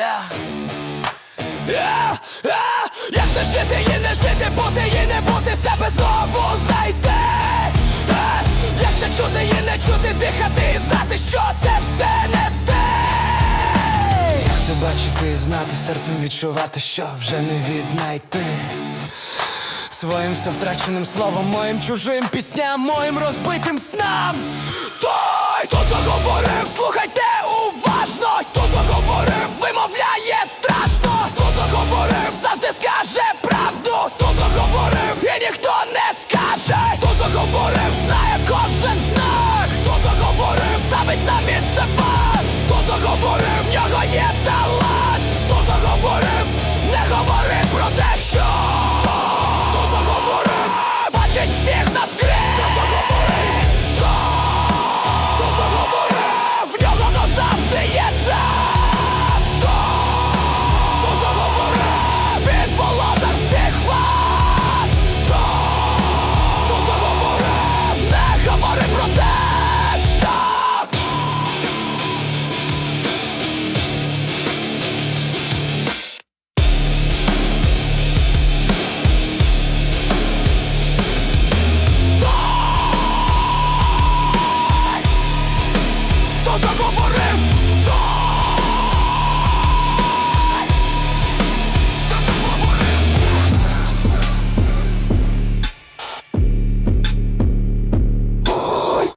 Yeah. Yeah. Yeah. Як це жити і не жити, бути і не бути себе знову знайти Як це чути і не чути, дихати і знати, що це все не те Як це бачити і знати, серцем відчувати, що вже не віднайти Своїм все втраченим словом, моїм чужим пісням, моїм розбитим снам.